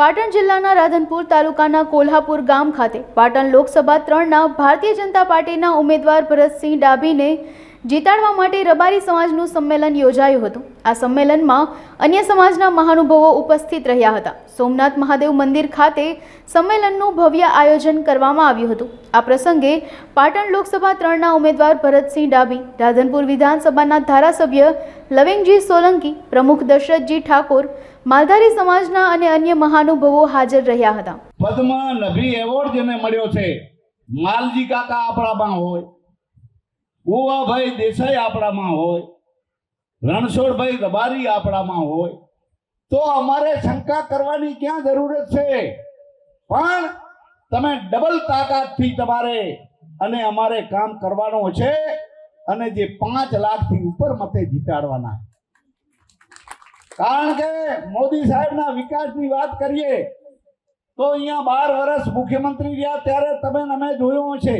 પાટણ જિલ્લાના રાધનપુર તાલુકાના કોલ્હાપુર ગામ ખાતે પાટણ લોકસભા ત્રણના ભારતીય જનતા પાર્ટીના ઉમેદવાર ભરતસિંહ ડાભીને જીતાડવા માટે રબારી સમાજનું સંમેલન યોજાયું હતું. આ સંમેલનમાં અન્ય સમાજના મહાનુભાવો ઉપસ્થિત રહ્યા હતા. સોમનાથ મહાદેવ મંદિર ખાતે સંમેલનનું ભવ્ય આયોજન કરવામાં આવ્યું હતું. આ પ્રસંગે પાટણ લોકસભા ત્રણના ઉમેદવાર ભરતસિંહ ડાભી, રાધનપુર વિધાનસભાના ધારાસભ્ય લવિંગજી સોલંકી, પ્રમુખ દશરથજી ઠાકોર, માલધારી સમાજના અને અન્ય મહાનુભાવો હાજર રહ્યા હતા. પદ્મ નભી એવોર્ડ જેને મળ્યો છે, માલજી કાકા આપણામાં હોય. ગોવાભાઈ દેસાઈ આપણામાં હોય, રણછોડભાઈ રબારી આપણામાં હોય, તો અમારે શંકા કરવાની ક્યાં જરૂરત છે? પણ તમે ડબલ તાકાતથી તમારે અને અમારે કામ કરવાનું છે અને જે પાંચ લાખથી ઉપર મતે જીતાડવાના. કારણ કે મોદી સાહેબના વિકાસની વાત કરીએ, તો અહીંયા બાર વર્ષ મુખ્યમંત્રી રહ્યા, ત્યારે તમે અમે જોયું છે